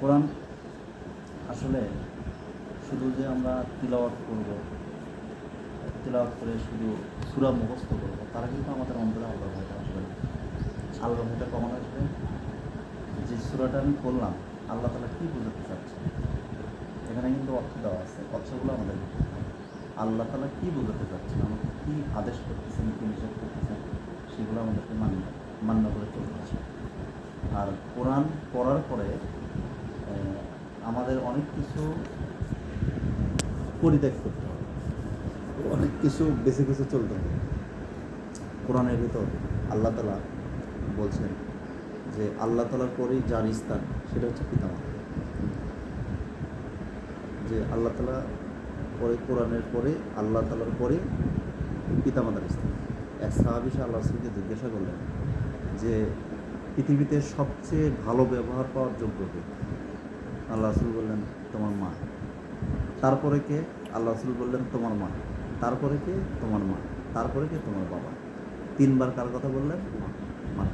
কোরআন আসলে শুধু যে আমরা তিলাওয়াত করব, তিলাওয়াত করে শুধু সুরা মুখস্থ করব, তারা কিন্তু আমাদের অন্তরে আল্লাহ ভয়টা আসবে আল্লাহ ভয়টা কখন আসবে। যে সুরাটা আমি করলাম আল্লাহ তালা কী বোঝাতে চাচ্ছে? এখানে কিন্তু অর্থ দেওয়া আছে। অর্থগুলো আমাদের আল্লাহ তালা কী বোঝাতে চাচ্ছেন? আমাকে কী আদেশ করতেছেন, কী নিষেধ করতেছেন? সেগুলো আমাদেরকে মান্য মান্য করে চলতে আর কোরআন পড়ার পরে আমাদের অনেক কিছু পরিত্যাগ করতে হবে। অনেক কিছু বেছে কিছু চলতে হবে। কোরআনের ভিতর আল্লাহ তালা বলছেন যে, আল্লাহ তালার পরেই যার স্থান, সেটা হচ্ছে পিতামাতা। যে আল্লাহ তালা পরে কোরআনের পরে, আল্লাহ তালার পরে পিতামাতার স্থান। এক সাহাবিস আল্লাহ রসুলকে জিজ্ঞাসা করলেন যে, পৃথিবীতে সবচেয়ে ভালো ব্যবহার পাওয়ার যোগ্য আল্লাহ রসুল বললেন তোমার মা। তারপরে কে? আল্লাহ রসুল বললেন তোমার মা। তারপরে কে? তোমার মা। তারপরে কে? তোমার বাবা। তিনবার কার কথা বললেন? মা।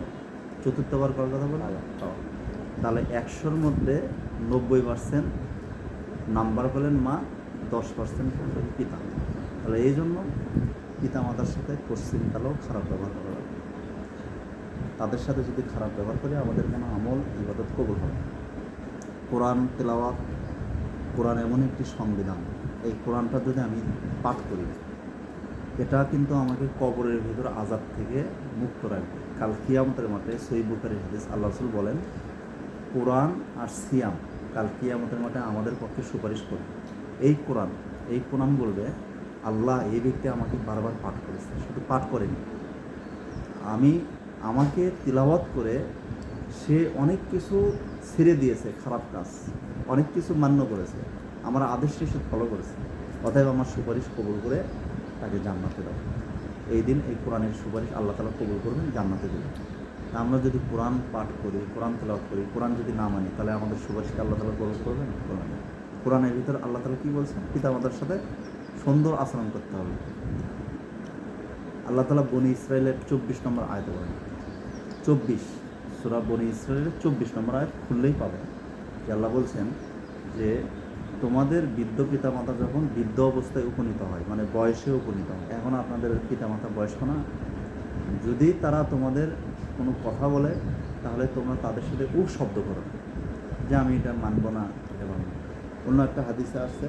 চতুর্থবার কার কথা বললেন? বাবা। তাহলে একশোর মধ্যে নব্বই পার্সেন্ট নাম্বার পেলেন মা দশ পার্সেন্ট পেলেন পিতা। তাহলে এই জন্য পিতা মাতার সাথে পশ্চিমকালেও খারাপ ব্যবহার করা তাদের সাথে যদি খারাপ ব্যবহার করি আমাদের কোনো আমল ইবাদত কবুল হবে না। কোরআন তেলাওয়াত, কোরআন এমন একটি সংবিধান। এই কোরআনটা যদি আমি পাঠ করি, এটা কিন্তু আমাকে কবরের ভিতর আজাদ থেকে মুক্ত রাখবে। কাল কিয়ামতের মাঠে বুখারি হাদিস আল্লাহ রসুল বলেন, কোরআন আর সিয়াম কাল কিয়ামতের মাঠে আমাদের পক্ষে সুপারিশ করবে। এই কোরআন এই কোরআন বলবে, আল্লাহ এই ব্যক্তি আমাকে বারবার পাঠ করেছে, শুধু পাঠ করেনি। আমি, আমাকে তিলাওয়াত করে সে অনেক কিছু ছেড়ে দিয়েছে, খারাপ কাজ। অনেক কিছু মান্য করেছে। আমার আদেশটি সে ফলো করেছে। অতএব আমার সুপারিশ কবুল করে তাকে জান্নাতে দাও। এই দিন এই কোরআনের সুপারিশ আল্লাহ তালা কবুল করবেন, জান্নাতে দেবেন। তা আমরা যদি কোরআন পাঠ করি, কোরআন তেলাওয়াত করি, কোরআন যদি না মানি, তাহলে আমাদের সুপারিশকে আল্লাহ তালা কবুল করবেন? করবেন না। কোরআনের ভিতর আল্লাহ তালা কী বলছেন? পিতা মাতার সাথে সুন্দর আচরণ করতে হবে। আল্লাহ তালা বনি ইসরায়েলের চব্বিশ নম্বর আয়তে বলেন, চব্বিশ। সুরা বনি ইসরায়েলের চব্বিশ নম্বর আয়াত খুললেই পাবেন যে আল্লাহ বলছেন যে, তোমাদের বৃদ্ধ পিতামাতা যখন বৃদ্ধ অবস্থায় উপনীত হয় মানে বয়সে উপনীত হয়, এখন আপনাদের পিতামাতা বয়স্ক না। যদি তারা তোমাদের কোনো কথা বলে, তাহলে তোমরা তাদের সাথে উপ শব্দ করো। যে আমি এটা মানব না এবং অন্য একটা হাদিসে আসছে,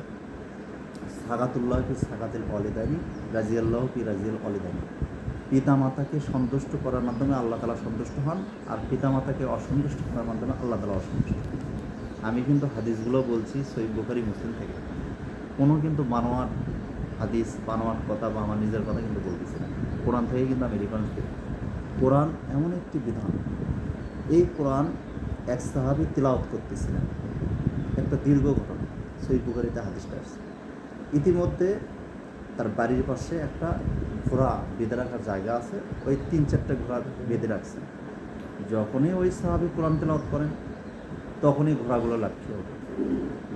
সাগাতুল্লাহ কি সাগাতিল অলিদানি রাজিয়াল্লাহ কি রাজিয়াল অলিদানি পিতা মাতাকে সন্তুষ্ট করার মাধ্যমে আল্লাহ তালা সন্তুষ্ট হন, আর পিতা মাতাকে অসন্তুষ্ট করার মাধ্যমে আল্লাহ তালা অসন্তুষ্ট আমি কিন্তু হাদিসগুলো বলছি সই বুখারি মুসলিম থেকে। কোনো কিন্তু বানোয়ার হাদিস বানোয়ার কথা বা আমার নিজের কথা কিন্তু বলতেছি না। কোরআন থেকে কিন্তু আমি রেফারেন্স দিই কোরআন এমন একটি বিধান। এই কোরআন এক সাহাবি তিলাওয়াত করতেছিলেন। একটা দীর্ঘ ঘটনা। সই বুখারিতে হাদিসটা আসছে। ইতিমধ্যে তার বাড়ির পাশে একটা ঘোড়া বেঁধে রাখার জায়গা আছে, ওই তিন চারটে ঘোড়া বেঁধে রাখছে। যখনই ওই সাহাবি কোরআন তেলাওয়াত করেন, তখনই ঘোড়াগুলো লাফিয়ে ওঠে।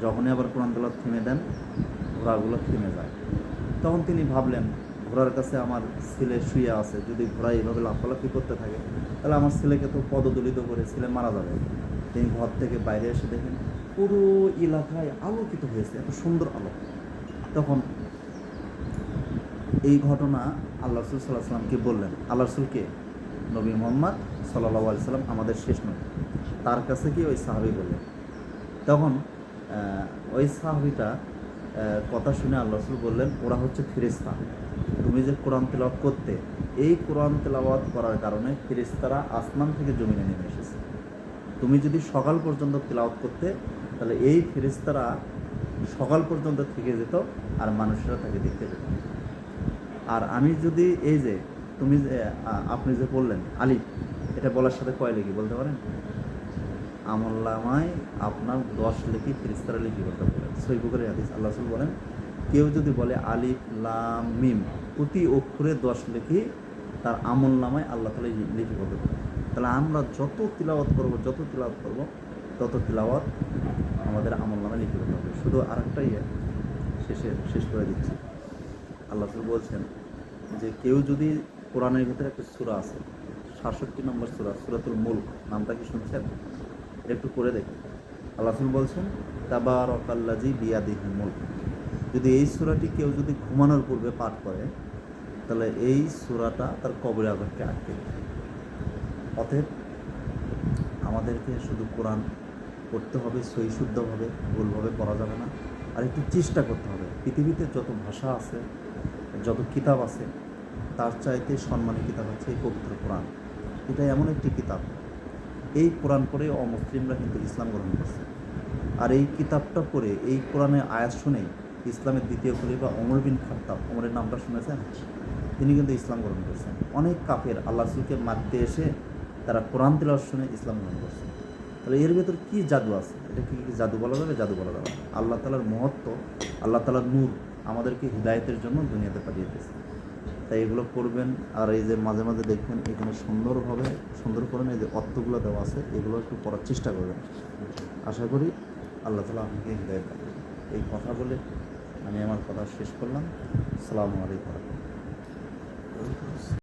যখনই আবার কোরআন তেলাওয়াত থেমে দেন, ঘোড়াগুলো থেমে যায়। তখন তিনি ভাবলেন, ঘোড়ার কাছে আমার ছেলে শুয়ে আছে, যদি ঘোড়া এইভাবে লাফালাফি করতে থাকে, তাহলে আমার ছেলেকে তো পদদলিত করে ছেলে মারা যাবে। তিনি ঘর থেকে বাইরে এসে দেখেন, পুরো এলাকায় আলোকিত হয়েছে, এত সুন্দর আলো। তখন এই ঘটনা আল্লাহ রসুল সাল্লাহ সাল্লামকে বললেন। আল্লাহ রসুলকে নবী মোহাম্মদ সাল্লাহ আলি সাল্লাম আমাদের শেষ নবী। তার কাছে কি ওই সাহাবি বললেন। তখন ওই সাহাবিটা কথা শুনে আল্লাহ রসুল বললেন, ওরা হচ্ছে ফিরিস্তা তুমি যে কোরআন তেলাওয়াত করতে, এই কোরআন তেলাওয়াত করার কারণে ফিরিস্তারা আসমান থেকে জমিনে নেমে এসেছে। তুমি যদি সকাল পর্যন্ত তেলাওয়াত করতে, তাহলে এই ফেরিস্তারা সকাল পর্যন্ত থেকে যেত আর মানুষেরা তাকে দেখতে পেত আর আমি যদি এই যে তুমি আপনি যে বললেন আলিফ এটা বলার সাথে কয় লিখি বলতে পারেন? আমল্লামায় আপনার দশ লেখি ফেরিস্তারা লিখি করতে বলেন সৈবুকের হাদিস, আল্লাহ বলেন, কেউ যদি বলে আলিফ, লাম, মিম, প্রতি অক্ষরে দশ লিখি, তার আমল নামায় আল্লাহ তালা লিখি পারেন। তাহলে আমরা যত তিলাওয়াত করব, যত তিলাওয়াত করব, তত তিলাওয়াত আমাদের আমল নামায় লিখে করতে হবে। শুধু আরেকটা ইয়ে শেষে শেষ করে দিচ্ছি। আল্লাহ বলছেন যে কেউ যদি কোরআনের ভিতরে একটা সূরা আছে, সাতষট্টি নম্বর সূরা, সূরাতুল মুল্ক, নামটা কি শুনছেন? একটু করে দেখুন আল্লাহ বলছেন তাবারাকাল্লাজি বিয়াদিহি মুলক। যদি এই সূরাটি কেউ যদি ঘুমানোর পূর্বে পাঠ করে, তাহলে এই সূরাটা তার কবরে আজাবকে আটকে অতএব আমাদেরকে শুধু কোরআন পড়তে হবে সই শুদ্ধভাবে, ভুলভাবে পড়া যাবে না। আর একটু চেষ্টা করতে হবে। পৃথিবীতে যত ভাষা আছে যত কিতাব আছে, তার চাইতে সম্মানী কিতাব হচ্ছে এই পবিত্র কোরআন। এটা এমন একটি কিতাব। এই কোরআন পড়ে অমুসলিমরা কিন্তু ইসলাম গ্রহণ করছে। আর এই কিতাবটা পড়ে, এই কোরআনের আয়াত শুনেই ইসলামের দ্বিতীয় খলিফা অমর বিন খাত্তাব অমরের নামটা শুনেছেন? তিনি কিন্তু ইসলাম গ্রহণ করছেন। অনেক কাফের আল্লাহ রসুলকে মারতে এসে তারা কোরআন তেলাওয়াত শুনে ইসলাম গ্রহণ করছে। তাহলে এর ভেতর কী জাদু আছে? এটা কি জাদু বলা যাবে? জাদু বলা যাবে। আল্লাহ তালার মহত্ব, আল্লাহ তালার নূর আমাদেরকে হৃদায়তের জন্য দুনিয়াতে পাঠিয়ে দিয়েছে তাই এগুলো করবেন, আর এই যে মাঝে মাঝে দেখবেন এখানে সুন্দরভাবে, সুন্দর করে এই যে অর্থগুলো দেওয়া আছে, এগুলো একটু পড়ার চেষ্টা করবেন। আশা করি আল্লাহ তালা আপনাকে হৃদায়ত দেবে এই কথা বলে আমি আমার কথা শেষ করলাম। সালামু আলাইকুম।